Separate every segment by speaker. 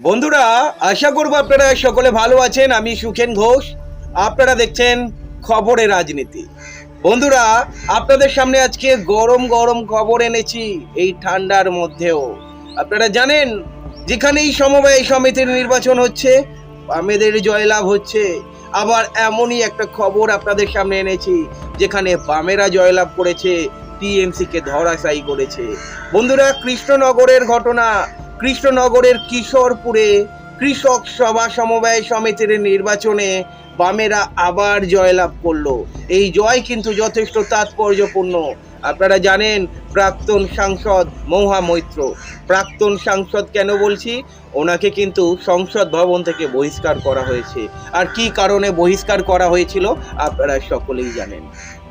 Speaker 1: বন্ধুরা, আশা করব আপনারা সকলে ভালো আছেন, আমি সুখেন ঘোষ। আপনারা দেখছেন খবরে রাজনীতি। বন্ধুরা, আপনাদের সামনে আজকে গরম গরম খবর এনেছি এই ঠান্ডার মধ্যেও। আপনারা জানেন, যেখানেই সমবায় সমিতির নির্বাচন হচ্ছে, বামেদের জয়লাভ হচ্ছে। আবার এমনই একটা খবর আপনাদের সামনে এনেছি, যেখানে বামেরা জয়লাভ করেছে টিএমসি কে ধরাশায়ী করেছে। বন্ধুরা, কৃষ্ণনগরের ঘটনা কৃষ্ণনগরের কিশোরপুরে কৃষক সভা সমবায় সমিতির নির্বাচনে বামেরা আবার জয়লাভ করল। এই জয় কিন্তু যথেষ্ট তাৎপর্যপূর্ণ। আপনারা জানেন, প্রাক্তন সাংসদ মৌহা মৈত্র। প্রাক্তন সাংসদ কেন বলছি? ওনাকে কিন্তু সংসদ ভবন থেকে বহিষ্কার করা হয়েছে। আর কি কারণে বহিষ্কার করা হয়েছিল, আপনারা সকলেই জানেন।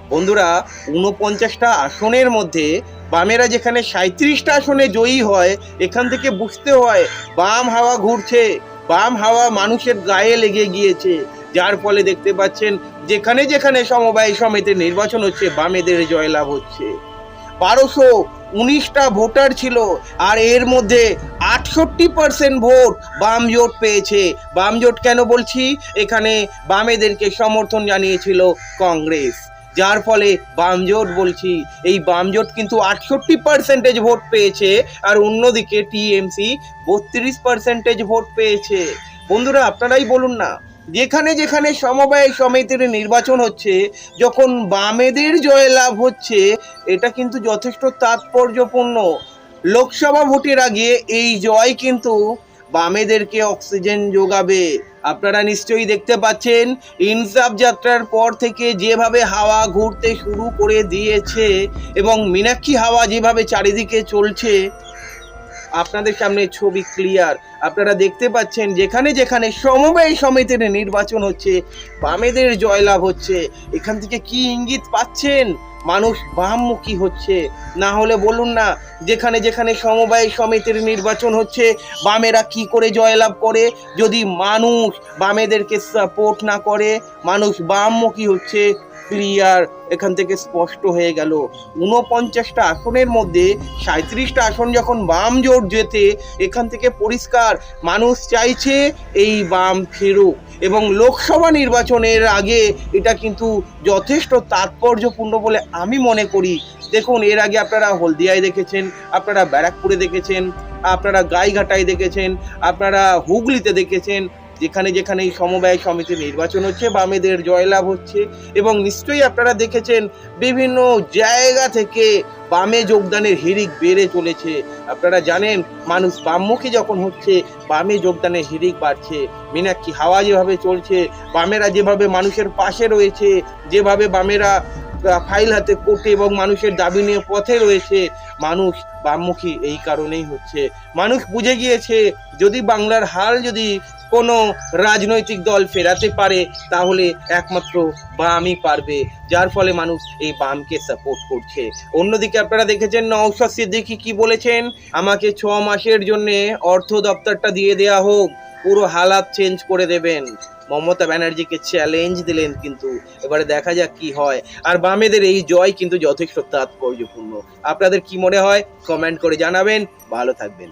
Speaker 1: বন্ধুরা উনপঞ্চাশটা আসনের মধ্যে বামেরা যেখানে সাঁত্রিশটা আসনে জয়ী হয়, এখান থেকে বুঝতে হয় বাম হাওয়া ঘুরছে, বাম হাওয়া মানুষের গায়ে লেগে গিয়েছে। যার ফলে দেখতে পাচ্ছেন, যেখানে যেখানে সমবায় সমিতির নির্বাচন হচ্ছে, বামেদের জয়লাভ হচ্ছে। বারোশো উনিশটা ভোটার ছিল, আর এর মধ্যে আটষট্টি পার্সেন্ট ভোট বাম জোট পেয়েছে। বাম জোট কেন বলছি? এখানে বামেদেরকে সমর্থন জানিয়েছিল কংগ্রেস। যার ফলে বামজোট বলছি, এই বামজোট কিন্তু আটষট্টি পার্সেন্টেজ ভোট পেয়েছে আর অন্যদিকে টিএমসি বত্রিশ পার্সেন্টেজ ভোট পেয়েছে। বন্ধুরা, আপনারাই বলুন না, যেখানে যেখানে সমবায় সমিতির নির্বাচন হচ্ছে, যখন বামেদের জয়লাভ হচ্ছে, এটা কিন্তু যথেষ্ট তাৎপর্যপূর্ণ। লোকসভা ভোটের আগে এই জয় কিন্তু বামেদেরকে অক্সিজেন যোগাবে। আপনারা নিশ্চয়ই দেখতে পাচ্ছেন, ইনসাফ যাত্রার পর থেকে যেভাবে হাওয়া ঘুরতে শুরু করে দিয়েছে এবং মীনাক্ষী হাওয়া যেভাবে চারিদিকে চলছে, আপনাদের সামনে ছবি ক্লিয়ার আপনারা দেখতে পাচ্ছেন, যেখানে যেখানে সমবায় সমিতির নির্বাচন হচ্ছে, বামেদের জয়লাভ হচ্ছে। এখান থেকে কি ইঙ্গিত পাচ্ছেন? মানুষ বামমুখী হচ্ছে। না হলে বলুন না, যেখানে যেখানে সমবায় সমিতির নির্বাচন হচ্ছে, বামেরা কি করে জয়লাভ করে? যদি মানুষ বামেদেরকে সাপোর্ট না করে, মানুষ বামমুখী হচ্ছে, ক্লিয়ার, এখান থেকে স্পষ্ট হয়ে গেল। ঊনপঞ্চাশটা আসনের মধ্যে সাঁত্রিশটা আসন যখন বাম জোট যেতে এখান থেকে পরিষ্কার, মানুষ চাইছে এই বাম ফেরুক। এবং লোকসভা নির্বাচনের আগে এটা কিন্তু যথেষ্ট তাৎপর্যপূর্ণ বলে আমি মনে করি। দেখুন, এর আগে আপনারা হলদিয়ায় দেখেছেন, আপনারা ব্যারাকপুরে দেখেছেন, আপনারা গাইঘাটায় দেখেছেন, আপনারা হুগলিতে দেখেছেন, যেখানে যেখানে এই সমবায় সমিতি নির্বাচন হচ্ছে, বামেদের জয়লাভ হচ্ছে এবং নিশ্চয়ই আপনারা দেখেছেন বিভিন্ন জায়গা থেকে বামে যোগদানের হিরিক বেড়ে চলেছে। আপনারা জানেন, মানুষ বামমুখী যখন হচ্ছে, বামে যোগদানের হিরিক বাড়ছে। মীনাক্ষী হাওয়া যেভাবে চলছে, বামেরা যেভাবে মানুষের পাশে রয়েছে, যেভাবে বামেরা ফাইল হাতে কোর্টে এবং মানুষের দাবি নিয়ে পথে রয়েছে। মানুষ বামমুখী, এই কারণেই হচ্ছে। মানুষ বুঝে গিয়েছে, যদি বাংলার হাল যদি কোনো রাজনৈতিক দল ফেরাতে পারে, তাহলে একমাত্র বামই পারবে, যার ফলে মানুষ এই বামকে সাপোর্ট করছে। অন্যদিকে আপনারা দেখেছেন, নওশাদ সিদ্দিকী কি বলেছেন? আমাকে ছ মাসের জন্যে অর্থ দপ্তরটা দিয়ে দেয়া হোক, পুরো হালাত চেঞ্জ করে দেবেন। মমতা ব্যানার্জিকে চ্যালেঞ্জ দিলেন কিন্তু, এবারে দেখা যাক কি হয়। আর বামেদের এই জয় কিন্তু যথেষ্ট তাৎপর্যপূর্ণ। আপনাদের কি মনে হয়? কমেন্ট করে জানাবেন। ভালো থাকবেন।